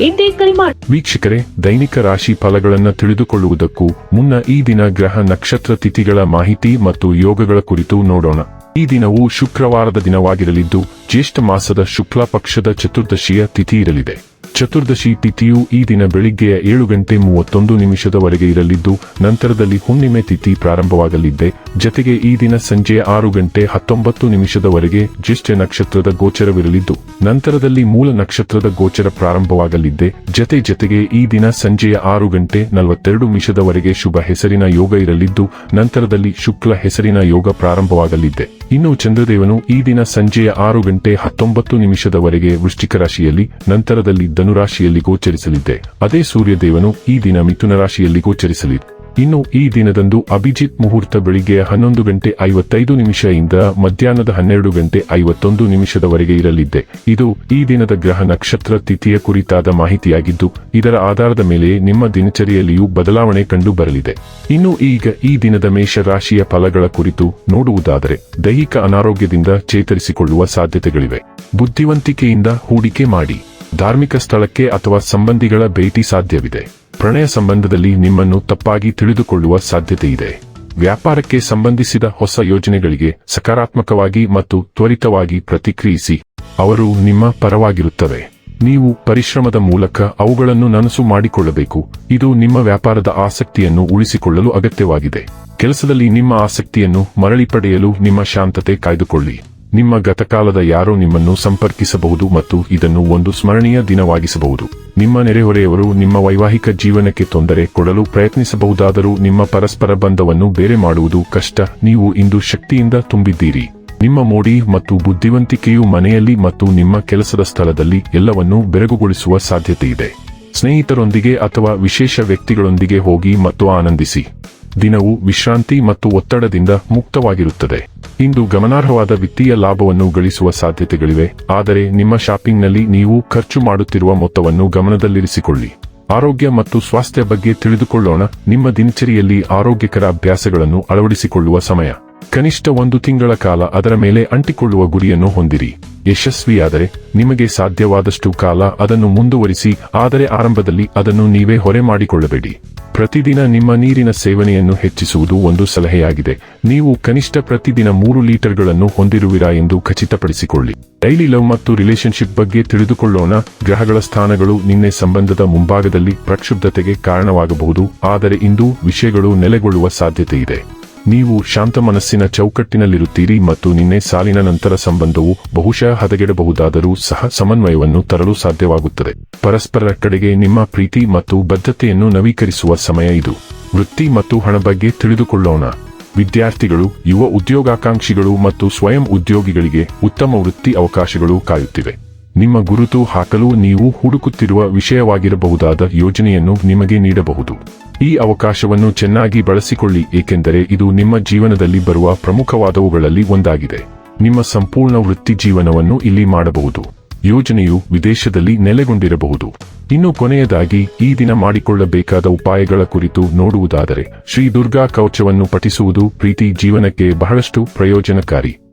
ಎಂದೇ ಕರೆ ಮಾಡಿ ವೀಕ್ಷಕರೇ, ದೈನಿಕ ರಾಶಿ ಫಲಗಳನ್ನು ತಿಳಿದುಕೊಳ್ಳುವುದಕ್ಕೂ ಮುನ್ನ ಈ ದಿನ ಗ್ರಹ ನಕ್ಷತ್ರ ತಿಥಿಗಳ ಮಾಹಿತಿ ಮತ್ತು ಯೋಗಗಳ ಕುರಿತು ನೋಡೋಣ. ಈ ದಿನವು ಶುಕ್ರವಾರದ ದಿನವಾಗಿರಲಿದ್ದು, ಜ್ಯೇಷ್ಠ ಮಾಸದ ಶುಕ್ಲ ಪಕ್ಷದ ಚತುರ್ದಶಿಯ ತಿಥಿ ಇರಲಿದೆ. ಚತುರ್ದಶಿ ತಿಥಿಯು ಈ ದಿನ ಬೆಳಿಗ್ಗೆಯ ಏಳು ಗಂಟೆ ಮೂವತ್ತೊಂದು ನಿಮಿಷದವರೆಗೆ ಇರಲಿದ್ದು, ನಂತರದಲ್ಲಿ ಹುಣ್ಣಿಮೆ ತಿಥಿ ಪ್ರಾರಂಭವಾಗಲಿದ್ದೆ. ಜತೆಗೆ ಈ ದಿನ ಸಂಜೆ ಆರು ಗಂಟೆ ಹತ್ತೊಂಬತ್ತು ನಿಮಿಷದವರೆಗೆ ಜ್ಯೇಷ್ಠ ನಕ್ಷತ್ರದ ಗೋಚರವಿರಲಿದ್ದು, ನಂತರದಲ್ಲಿ ಮೂಲ ನಕ್ಷತ್ರದ ಗೋಚರ ಪ್ರಾರಂಭವಾಗಲಿದ್ದೆ. ಜತೆ ಜತೆಗೆ ಈ ದಿನ ಸಂಜೆಯ ಆರು ಗಂಟೆ ನಲವತ್ತೆರಡು ನಿಮಿಷದವರೆಗೆ ಶುಭ ಹೆಸರಿನ ಯೋಗ ಇರಲಿದ್ದು, ನಂತರದಲ್ಲಿ ಶುಕ್ಲ ಹೆಸರಿನ ಯೋಗ ಪ್ರಾರಂಭವಾಗಲಿದ್ದೆ. ಇನ್ನು ಚಂದ್ರದೇವನು ಈ ದಿನ ಸಂಜೆಯ ಆರು ಗಂಟೆ ಹತ್ತೊಂಬತ್ತು ನಿಮಿಷದವರೆಗೆ ವೃಶ್ಚಿಕ ರಾಶಿಯಲ್ಲಿ ನಂತರದಲ್ಲಿ ಧನುರಾಶಿಯಲ್ಲಿ ಗೋಚರಿಸಲಿದ್ದೆ. ಅದೇ ಸೂರ್ಯದೇವನು ಈ ದಿನ ಮಿಥುನ ರಾಶಿಯಲ್ಲಿ ಗೋಚರಿಸಲಿದೆ ಇನ್ನು ಈ ದಿನದಂದು ಅಭಿಜಿತ್ ಮುಹೂರ್ತ ಬೆಳಿಗ್ಗೆ ಹನ್ನೊಂದು ಗಂಟೆ ಐವತ್ತೈದು ಇಂದ ಮಧ್ಯಾಹ್ನದ ಹನ್ನೆರಡು ಗಂಟೆ ಐವತ್ತೊಂದು ನಿಮಿಷದವರೆಗೆ ಇರಲಿದ್ದೆ. ಇದು ಈ ದಿನದ ಗ್ರಹ ನಕ್ಷತ್ರ ತಿಥಿಯ ಕುರಿತಾದ ಮಾಹಿತಿಯಾಗಿದ್ದು, ಇದರ ಆಧಾರದ ಮೇಲೆ ನಿಮ್ಮ ದಿನಚರಿಯಲ್ಲಿಯೂ ಬದಲಾವಣೆ ಕಂಡು ಬರಲಿದೆ. ಇನ್ನು ಈಗ ಈ ದಿನದ ಮೇಷ ರಾಶಿಯ ಫಲಗಳ ಕುರಿತು ನೋಡುವುದಾದರೆ, ದೈಹಿಕ ಅನಾರೋಗ್ಯದಿಂದ ಚೇತರಿಸಿಕೊಳ್ಳುವ ಸಾಧ್ಯತೆಗಳಿವೆ. ಬುದ್ಧಿವಂತಿಕೆಯಿಂದ ಹೂಡಿಕೆ ಮಾಡಿ. ಧಾರ್ಮಿಕ ಸ್ಥಳಕ್ಕೆ ಅಥವಾ ಸಂಬಂಧಿಗಳ ಭೇಟಿ ಸಾಧ್ಯವಿದೆ. ಪ್ರಣಯ ಸಂಬಂಧದಲ್ಲಿ ನಿಮ್ಮನ್ನು ತಪ್ಪಾಗಿ ತಿಳಿದುಕೊಳ್ಳುವ ಸಾಧ್ಯತೆ ಇದೆ. ವ್ಯಾಪಾರಕ್ಕೆ ಸಂಬಂಧಿಸಿದ ಹೊಸ ಯೋಜನೆಗಳಿಗೆ ಸಕಾರಾತ್ಮಕವಾಗಿ ಮತ್ತು ತ್ವರಿತವಾಗಿ ಪ್ರತಿಕ್ರಿಯಿಸಿ. ಅವರು ನಿಮ್ಮ ಪರವಾಗಿರುತ್ತವೆ. ನೀವು ಪರಿಶ್ರಮದ ಮೂಲಕ ಅವುಗಳನ್ನು ನನಸು ಮಾಡಿಕೊಳ್ಳಬೇಕು. ಇದು ನಿಮ್ಮ ವ್ಯಾಪಾರದ ಆಸಕ್ತಿಯನ್ನು ಉಳಿಸಿಕೊಳ್ಳಲು ಅಗತ್ಯವಾಗಿದೆ. ಕೆಲಸದಲ್ಲಿ ನಿಮ್ಮ ಆಸಕ್ತಿಯನ್ನು ಮರಳಿ ಪಡೆಯಲು ನಿಮ್ಮ ಶಾಂತತೆ ಕಾಯ್ದುಕೊಳ್ಳಿ. ನಿಮ್ಮ ಗತಕಾಲದ ಯಾರೋ ನಿಮ್ಮನ್ನು ಸಂಪರ್ಕಿಸಬಹುದು ಮತ್ತು ಇದನ್ನು ಒಂದು ಸ್ಮರಣೀಯ ದಿನವಾಗಿಸಬಹುದು. ನಿಮ್ಮ ನೆರೆಹೊರೆಯವರು ನಿಮ್ಮ ವೈವಾಹಿಕ ಜೀವನಕ್ಕೆ ತೊಂದರೆ ಕೊಡಲು ಪ್ರಯತ್ನಿಸಬಹುದಾದರೂ ನಿಮ್ಮ ಪರಸ್ಪರ ಬಂಧವನ್ನು ಬೇರೆ ಮಾಡುವುದು ಕಷ್ಟ. ನೀವು ಇಂದು ಶಕ್ತಿಯಿಂದ ತುಂಬಿದ್ದೀರಿ. ನಿಮ್ಮ ಮೋಡಿ ಮತ್ತು ಬುದ್ಧಿವಂತಿಕೆಯು ಮನೆಯಲ್ಲಿ ಮತ್ತು ನಿಮ್ಮ ಕೆಲಸದ ಸ್ಥಳದಲ್ಲಿ ಎಲ್ಲವನ್ನೂ ಬೆರಗುಗೊಳಿಸುವ ಸಾಧ್ಯತೆ ಇದೆ ಸ್ನೇಹಿತರೊಂದಿಗೆ ಅಥವಾ ವಿಶೇಷ ವ್ಯಕ್ತಿಗಳೊಂದಿಗೆ ಹೋಗಿ ಮತ್ತು ಆನಂದಿಸಿ. ದಿನವು ವಿಶ್ರಾಂತಿ ಮತ್ತು ಒತ್ತಡದಿಂದ ಮುಕ್ತವಾಗಿರುತ್ತದೆ. ಇಂದು ಗಮನಾರ್ಹವಾದ ವಿತ್ತೀಯ ಲಾಭವನ್ನು ಗಳಿಸುವ ಸಾಧ್ಯತೆಗಳಿವೆ, ಆದರೆ ನಿಮ್ಮ ಶಾಪಿಂಗ್ನಲ್ಲಿ ನೀವು ಖರ್ಚು ಮಾಡುತ್ತಿರುವ ಮೊತ್ತವನ್ನು ಗಮನದಲ್ಲಿರಿಸಿಕೊಳ್ಳಿ. ಆರೋಗ್ಯ ಮತ್ತು ಸ್ವಾಸ್ಥ್ಯ ಬಗ್ಗೆ ತಿಳಿದುಕೊಳ್ಳೋಣ, ನಿಮ್ಮ ದಿನಚರಿಯಲ್ಲಿ ಆರೋಗ್ಯಕರ ಅಭ್ಯಾಸಗಳನ್ನು ಅಳವಡಿಸಿಕೊಳ್ಳುವ ಸಮಯ. ಕನಿಷ್ಠ ಒಂದು ತಿಂಗಳ ಕಾಲ ಅದರ ಮೇಲೆ ಅಂಟಿಕೊಳ್ಳುವ ಗುರಿಯನ್ನು ಹೊಂದಿರಿ. ಯಶಸ್ವಿಯಾದರೆ ನಿಮಗೆ ಸಾಧ್ಯವಾದಷ್ಟು ಕಾಲ ಅದನ್ನು ಮುಂದುವರಿಸಿ, ಆದರೆ ಆರಂಭದಲ್ಲಿ ಅದನ್ನು ನೀವೇ ಹೊರೆ ಮಾಡಿಕೊಳ್ಳಬೇಡಿ. ಪ್ರತಿದಿನ ನಿಮ್ಮ ನೀರಿನ ಸೇವನೆಯನ್ನು ಹೆಚ್ಚಿಸುವುದು ಒಂದು ಸಲಹೆಯಾಗಿದೆ. ನೀವು ಕನಿಷ್ಠ ಪ್ರತಿದಿನ ಮೂರು ಲೀಟರ್ಗಳನ್ನು ಹೊಂದಿರುವಿರಾ ಎಂದು ಖಚಿತಪಡಿಸಿಕೊಳ್ಳಿ. ಡೈಲಿ ಲವ್ ಮತ್ತು ರಿಲೇಶನ್ಶಿಪ್ ಬಗ್ಗೆ ತಿಳಿದುಕೊಳ್ಳೋಣ. ಗ್ರಹಗಳ ಸ್ಥಾನಗಳು ನಿನ್ನೆ ಸಂಬಂಧದ ಮುಂಭಾಗದಲ್ಲಿ ಪ್ರಕ್ಷುಬ್ಧತೆಗೆ ಕಾರಣವಾಗಬಹುದು. ಆದರೆ ಇಂದು ವಿಷಯಗಳು ನೆಲೆಗೊಳ್ಳುವ ಸಾಧ್ಯತೆ ಇದೆ ನೀವು ಶಾಂತ ಮನಸ್ಸಿನ ಚೌಕಟ್ಟಿನಲ್ಲಿರುತ್ತೀರಿ ಮತ್ತು ನಿನ್ನೆ ಸಾಲಿನ ನಂತರ ಸಂಬಂಧವು ಬಹುಶಃ ಹದಗೆಡಬಹುದಾದರೂ ಸಹ ಸಮನ್ವಯವನ್ನು ತರಲು ಸಾಧ್ಯವಾಗುತ್ತದೆ. ಪರಸ್ಪರರ ಕಡೆಗೆ ನಿಮ್ಮ ಪ್ರೀತಿ ಮತ್ತು ಬದ್ಧತೆಯನ್ನು ನವೀಕರಿಸುವ ಸಮಯ ಇದು. ವೃತ್ತಿ ಮತ್ತು ಹಣ ಬಗ್ಗೆ ತಿಳಿದುಕೊಳ್ಳೋಣ. ವಿದ್ಯಾರ್ಥಿಗಳು, ಯುವ ಉದ್ಯೋಗಾಕಾಂಕ್ಷಿಗಳು ಮತ್ತು ಸ್ವಯಂ ಉದ್ಯೋಗಿಗಳಿಗೆ ಉತ್ತಮ ವೃತ್ತಿ ಅವಕಾಶಗಳು ಕಾಯುತ್ತಿವೆ. ನಿಮ್ಮ ಗುರುತು ಹಾಕಲು ನೀವು ಹುಡುಕುತ್ತಿರುವ ವಿಷಯವಾಗಿರಬಹುದಾದ ಯೋಜನೆಯನ್ನು ನಿಮಗೆ ನೀಡಬಹುದು. ಈ ಅವಕಾಶವನ್ನು ಚೆನ್ನಾಗಿ ಬಳಸಿಕೊಳ್ಳಿ, ಏಕೆಂದರೆ ಇದು ನಿಮ್ಮ ಜೀವನದಲ್ಲಿ ಬರುವ ಪ್ರಮುಖವಾದವುಗಳಲ್ಲಿ ಒಂದಾಗಿದೆ. ನಿಮ್ಮ ಸಂಪೂರ್ಣ ವೃತ್ತಿ ಜೀವನವನ್ನು ಇಲ್ಲಿ ಮಾಡಬಹುದು. ಯೋಜನೆಯು ವಿದೇಶದಲ್ಲಿ ನೆಲೆಗೊಂಡಿರಬಹುದು. ಇನ್ನು ಕೊನೆಯದಾಗಿ, ಈ ದಿನ ಮಾಡಿಕೊಳ್ಳಬೇಕಾದ ಉಪಾಯಗಳ ಕುರಿತು ನೋಡುವುದಾದರೆ, ಶ್ರೀ ದುರ್ಗಾ ಕವಚವನ್ನು ಪಠಿಸುವುದು ಪ್ರೀತಿ ಜೀವನಕ್ಕೆ ಬಹಳಷ್ಟು ಪ್ರಯೋಜನಕಾರಿ.